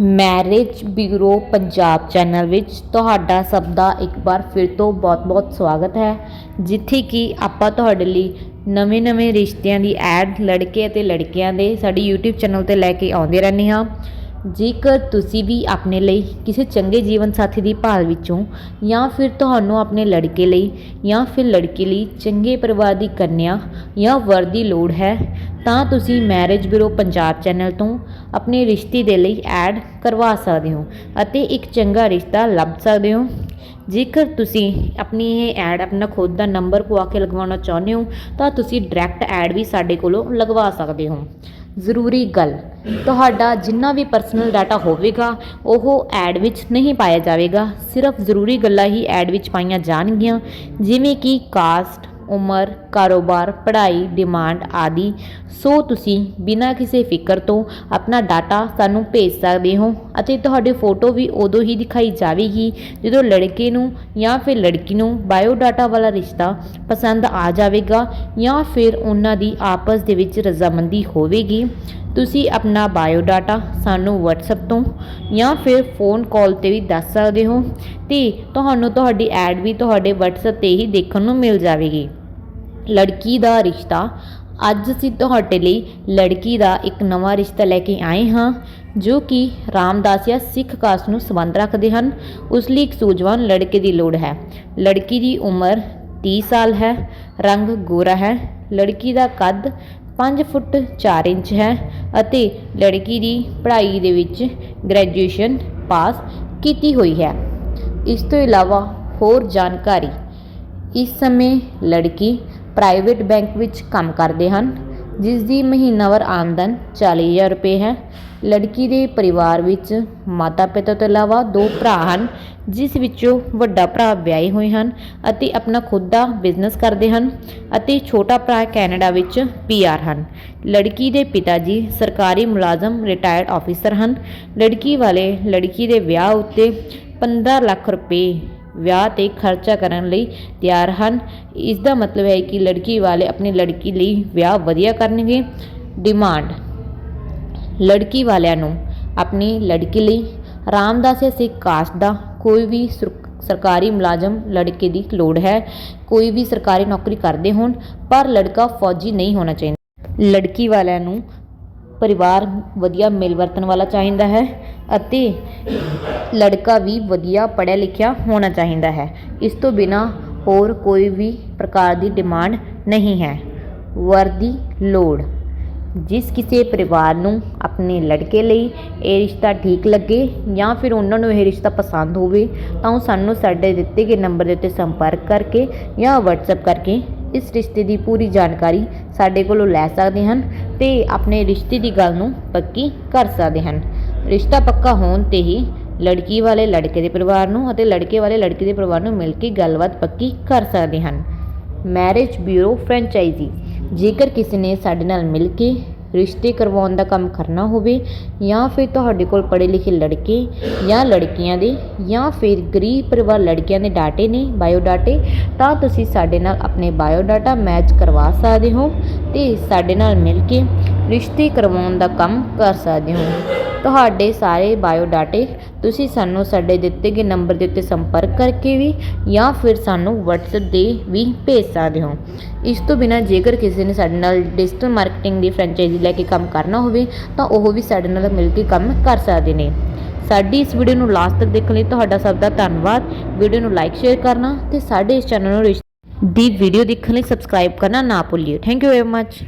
Marriage bureau Punjab channel ਵਿੱਚ ਤੁਹਾਡਾ ਸਭ ਦਾ ਇੱਕ ਵਾਰ ਫਿਰ ਤੋਂ ਬਹੁਤ-ਬਹੁਤ ਸਵਾਗਤ ਹੈ। ਜਿੱਥੇ ਕਿ ਆਪਾਂ ਤੁਹਾਡੇ ਲਈ ਨਵੇਂ-ਨਵੇਂ ਰਿਸ਼ਤਿਆਂ ਦੀ ਐਡ ਲੜਕੇ ਅਤੇ ਲੜਕੀਆਂ ਦੇ ਸਾਡੀ YouTube ਚੈਨਲ ਤੇ ਲੈ ਕੇ ਆਉਂਦੇ ਰਹਿੰਦੇ ਹਾਂ। ਜੇਕਰ ਤੁਸੀਂ ਵੀ ਆਪਣੇ ਲਈ ਕਿਸੇ ਚੰਗੇ ਜੀਵਨ ਸਾਥੀ ਦੀ ਭਾਲ ਵਿੱਚੋਂ ਜਾਂ ਫਿਰ ਤੁਹਾਨੂੰ ਆਪਣੇ ਲੜਕੇ ਲਈ ਜਾਂ ਫਿਰ ਲੜਕੀ ਲਈ ਚੰਗੇ ਪਰਿਵਾਰ ਦੀ ਕੰਨਿਆ ਜਾਂ ਵਰ ਦੀ ਲੋੜ ਹੈ ਤਾਂ ਤੁਸੀਂ ਮੈਰਿਜ ਬਿਊਰੋ ਪੰਜਾਬ ਚੈਨਲ ਤੋਂ ਆਪਣੇ ਰਿਸ਼ਤੇ ਦੇ ਲਈ ਐਡ ਕਰਵਾ ਸਕਦੇ ਹੋ ਅਤੇ ਇੱਕ ਚੰਗਾ ਰਿਸ਼ਤਾ ਲੱਭ ਸਕਦੇ ਹੋ। ਜੇਕਰ ਤੁਸੀਂ ਆਪਣੀ ਇਹ ਐਡ ਆਪਣਾ ਖੁਦ ਦਾ ਨੰਬਰ ਪਵਾ ਕੇ ਲਗਵਾਉਣਾ ਚਾਹੁੰਦੇ ਹੋ, ਤਾਂ ਤੁਸੀਂ ਡਾਇਰੈਕਟ ਐਡ ਵੀ ਸਾਡੇ ਕੋਲੋਂ ਲਗਵਾ ਸਕਦੇ ਹੋ। ਜ਼ਰੂਰੀ ਗੱਲ, ਤੁਹਾਡਾ ਜਿੰਨਾ ਵੀ ਪਰਸਨਲ ਡਾਟਾ ਹੋਵੇਗਾ, ਉਹ ਐਡ ਵਿੱਚ ਨਹੀਂ ਪਾਇਆ ਜਾਵੇਗਾ। ਸਿਰਫ ਜ਼ਰੂਰੀ ਗੱਲਾਂ ਹੀ ਐਡ ਵਿੱਚ ਪਾਈਆਂ ਜਾਣਗੀਆਂ, ਜਿਵੇਂ ਕਿ ਕਾਸਟ ਉਮਰ, ਕਾਰੋਬਾਰ, ਪੜ੍ਹਾਈ ਡਿਮਾਂਡ ਆਦਿ। ਸੋ ਤੁਸੀਂ ਬਿਨਾਂ ਕਿਸੇ ਫਿਕਰ ਤੋਂ ਆਪਣਾ ਡਾਟਾ ਸਾਨੂੰ ਭੇਜ ਸਕਦੇ ਹੋ ਅਤੇ ਤੁਹਾਡੀ ਫੋਟੋ ਵੀ ਉਦੋਂ ਹੀ ਦਿਖਾਈ ਜਾਵੇਗੀ ਜਦੋਂ ਲੜਕੇ ਨੂੰ ਜਾਂ ਫਿਰ ਲੜਕੀ ਨੂੰ ਬਾਇਓ ਡਾਟਾ ਵਾਲਾ ਰਿਸ਼ਤਾ ਪਸੰਦ ਆ ਜਾਵੇਗਾ ਜਾਂ ਫਿਰ ਉਹਨਾਂ ਦੀ ਆਪਸ ਦੇ ਵਿੱਚ ਰਜ਼ਾਮੰਦੀ ਹੋਵੇਗੀ। ਤੁਸੀਂ ਆਪਣਾ ਬਾਇਓ ਡਾਟਾ ਸਾਨੂੰ WhatsApp ਤੋਂ ਜਾਂ ਫਿਰ ਫੋਨ ਕਾਲ ਤੇ ਵੀ ਦੱਸ ਸਕਦੇ ਹੋ ਤੇ ਤੁਹਾਨੂੰ ਤੁਹਾਡੀ ਐਡ ਵੀ ਤੁਹਾਡੇ WhatsApp ਤੇ ਹੀ ਦੇਖਣ ਨੂੰ ਮਿਲ ਜਾਵੇਗੀ। ਲੜਕੀ ਦਾ ਰਿਸ਼ਤਾ। ਅੱਜ ਅਸੀਂ ਤੁਹਾਡੇ ਲਈ ਲੜਕੀ ਦਾ ਇੱਕ ਨਵਾਂ ਰਿਸ਼ਤਾ ਲੈ ਕੇ ਆਏ ਹਾਂ, ਜੋ ਕਿ ਰਾਮਦਾਸ ਜਾਂ ਸਿੱਖ ਕਾਸਟ ਨੂੰ ਸੰਬੰਧ ਰੱਖਦੇ ਹਨ। ਉਸ ਲਈ ਇੱਕ ਸੂਝਵਾਨ ਲੜਕੇ ਦੀ ਲੋੜ ਹੈ। ਲੜਕੀ ਦੀ ਉਮਰ 30 ਸਾਲ ਹੈ, ਰੰਗ ਗੋਰਾ ਹੈ। ਲੜਕੀ ਦਾ ਕੱਦ 5 ਫੁੱਟ 4 ਇੰਚ ਹੈ ਅਤੇ ਲੜਕੀ ਦੀ ਪੜ੍ਹਾਈ ਦੇ ਵਿੱਚ ਗ੍ਰੈਜੂਏਸ਼ਨ ਪਾਸ ਕੀਤੀ ਹੋਈ ਹੈ। ਇਸ ਤੋਂ ਇਲਾਵਾ ਹੋਰ ਜਾਣਕਾਰੀ। ਇਸ ਸਮੇਂ ਲੜਕੀ ਪ੍ਰਾਈਵੇਟ ਬੈਂਕ ਵਿੱਚ ਕੰਮ ਕਰਦੇ ਹਨ, ਜਿਸ ਦੀ ਮਹੀਨਾਵਾਰ ਆਮਦਨ ਚਾਲੀ ਹਜ਼ਾਰ ਰੁਪਏ ਹੈ। ਲੜਕੀ ਦੇ ਪਰਿਵਾਰ ਵਿੱਚ ਮਾਤਾ ਪਿਤਾ ਤੋਂ ਇਲਾਵਾ ਦੋ ਭਰਾ ਹਨ, ਜਿਸ ਵਿੱਚੋਂ ਵੱਡਾ ਭਰਾ ਵਿਆਹੇ ਹੋਏ ਹਨ ਅਤੇ ਆਪਣਾ ਖੁਦ ਦਾ ਬਿਜ਼ਨਸ ਕਰਦੇ ਹਨ ਅਤੇ ਛੋਟਾ ਭਰਾ ਕੈਨੇਡਾ ਵਿੱਚ ਪੀਆਰ ਹਨ। ਲੜਕੀ ਦੇ ਪਿਤਾ ਜੀ ਸਰਕਾਰੀ ਮੁਲਾਜ਼ਮ ਰਿਟਾਇਰਡ ਆਫੀਸਰ ਹਨ। ਲੜਕੀ ਵਾਲੇ ਲੜਕੀ ਦੇ ਵਿਆਹ ਉੱਤੇ 15 ਲੱਖ ਰੁਪਏ ਵਿਆਹ ਤੇ ਖਰਚਾ ਕਰਨ ਲਈ ਤਿਆਰ ਹਨ। ਇਸ ਦਾ ਮਤਲਬ ਹੈ ਕਿ ਲੜਕੀ ਵਾਲੇ ਆਪਣੀ ਲੜਕੀ ਲਈ ਵਿਆਹ ਵਧੀਆ ਕਰਨਗੇ। ਡਿਮਾਂਡ ਲੜਕੀ ਵਾਲਿਆਂ ਨੂੰ ਆਪਣੀ ਲੜਕੀ ਲਈ। ਰਾਮਦਾਸੀਆ ਸਿੱਖ ਕਾਸਟ ਦਾ ਕੋਈ ਵੀ ਸਰਕਾਰੀ ਮੁਲਾਜ਼ਮ ਲੜਕੇ ਦੀ ਲੋੜ ਹੈ। ਕੋਈ ਵੀ ਸਰਕਾਰੀ ਨੌਕਰੀ ਕਰਦੇ ਹੋਣ, ਪਰ ਲੜਕਾ ਫੌਜੀ ਨਹੀਂ ਹੋਣਾ ਚਾਹੀਦਾ। ਲੜਕੀ ਵਾਲਿਆਂ ਨੂੰ ਪਰਿਵਾਰ ਵਧੀਆ ਮਿਲ ਵਰਤਣ ਵਾਲਾ ਚਾਹੀਦਾ ਹੈ। ਅਤੇ ਲੜਕਾ ਵੀ ਵਧੀਆ ਪੜ੍ਹਿਆ ਲਿਖਿਆ ਹੋਣਾ ਚਾਹੀਦਾ ਹੈ। ਇਸ ਤੋਂ ਬਿਨਾਂ ਹੋਰ ਕੋਈ ਵੀ ਪ੍ਰਕਾਰ ਦੀ ਡਿਮਾਂਡ ਨਹੀਂ ਹੈ। ਵਰ ਦੀ ਲੋੜ। ਜਿਸ ਕਿਸੇ ਪਰਿਵਾਰ ਨੂੰ ਆਪਣੇ ਲੜਕੇ ਲਈ ਇਹ ਰਿਸ਼ਤਾ ਠੀਕ ਲੱਗੇ ਜਾਂ ਫਿਰ ਉਹਨਾਂ ਨੂੰ ਇਹ ਰਿਸ਼ਤਾ ਪਸੰਦ ਹੋਵੇ, ਤਾਂ ਉਹ ਸਾਨੂੰ ਸਾਡੇ ਦਿੱਤੇ ਗਏ ਨੰਬਰ ਦੇ ਉੱਤੇ ਸੰਪਰਕ ਕਰਕੇ ਜਾਂ WhatsApp ਕਰਕੇ ਇਸ ਰਿਸ਼ਤੇ ਦੀ ਪੂਰੀ ਜਾਣਕਾਰੀ ਸਾਡੇ ਕੋਲੋਂ ਲੈ ਸਕਦੇ ਹਨ ਤੇ ਆਪਣੇ ਰਿਸ਼ਤੇ ਦੀ ਗੱਲ ਨੂੰ ਪੱਕੀ ਕਰ ਸਕਦੇ ਹਨ। ਰਿਸ਼ਤਾ ਪੱਕਾ ਹੋਣ ਤੇ ਹੀ ਲੜਕੀ ਵਾਲੇ ਲੜਕੇ ਦੇ ਪਰਿਵਾਰ ਨੂੰ ਅਤੇ ਲੜਕੇ ਵਾਲੇ ਲੜਕੀ ਦੇ ਪਰਿਵਾਰ ਨੂੰ ਮਿਲ ਕੇ ਗੱਲਬਾਤ ਪੱਕੀ ਕਰ ਸਕਦੇ ਹਨ। Marriage bureau franchise. ਜੇਕਰ ਕਿਸੇ ਨੇ ਸਾਡੇ ਨਾਲ ਮਿਲ ਕੇ ਰਿਸ਼ਤੇ ਕਰਵਾਉਣ ਦਾ ਕੰਮ ਕਰਨਾ ਹੋਵੇ ਜਾਂ ਫਿਰ ਤੁਹਾਡੇ ਕੋਲ ਪੜ੍ਹੇ ਲਿਖੇ ਲੜਕੇ ਜਾਂ ਲੜਕੀਆਂ ਦੇ ਜਾਂ ਫਿਰ ਗਰੀਬ ਪਰਿਵਾਰ ਲੜਕੀਆਂ ਦੇ ਡਾਟੇ ਨੇ ਬਾਇਓ ਡਾਟੇ ਤਾਂ ਤੁਸੀਂ ਸਾਡੇ ਨਾਲ ਆਪਣੇ ਬਾਇਓ ਡਾਟਾ ਮੈਚ ਕਰਵਾ ਸਕਦੇ ਹੋ ਤੇ ਸਾਡੇ ਨਾਲ ਮਿਲ ਕੇ ਰਿਸ਼ਤੇ ਕਰਵਾਉਣ ਦਾ ਕੰਮ ਕਰ ਸਕਦੇ ਹੋ। ਤੁਹਾਡੇ ਸਾਰੇ ਬਾਇਓਡਾਟੇ ਤੁਸੀਂ ਸਾਨੂੰ ਸਾਡੇ ਦਿੱਤੇ ਗਏ ਨੰਬਰ ਦੇ ਉੱਤੇ ਸੰਪਰਕ ਕਰਕੇ ਵੀ ਜਾਂ ਫਿਰ ਸਾਨੂੰ WhatsApp ਦੇ ਵੀ ਭੇਜ ਸਕਦੇ ਹੋ। ਇਸ ਤੋਂ ਬਿਨਾਂ ਜੇਕਰ ਕਿਸੇ ਨੇ ਸਾਡੇ ਨਾਲ ਡਿਜੀਟਲ ਮਾਰਕੀਟਿੰਗ ਦੀ ਫਰੈਂਚਾਈਜ਼ੀ ਲੈ ਕੇ ਕੰਮ ਕਰਨਾ ਹੋਵੇ, ਤਾਂ ਉਹ ਵੀ ਸਾਡੇ ਨਾਲ ਮਿਲ ਕੇ ਕੰਮ ਕਰ ਸਕਦੇ ਨੇ। ਸਾਡੀ ਇਸ ਵੀਡੀਓ ਨੂੰ ਲਾਸਟ ਤੱਕ ਦੇਖਣ ਲਈ ਤੁਹਾਡਾ ਸਭ ਦਾ ਧੰਨਵਾਦ। ਵੀਡੀਓ ਨੂੰ ਲਾਈਕ ਸ਼ੇਅਰ ਕਰਨਾ ਤੇ ਸਾਡੇ ਇਸ ਚੈਨਲ ਨੂੰ ਰਿਸ਼- ਦੀ ਵੀਡੀਓ ਦੇਖਣ ਲਈ ਸਬਸਕ੍ਰਾਈਬ ਕਰਨਾ ਨਾ ਭੁੱਲਿਓ। Thank you very much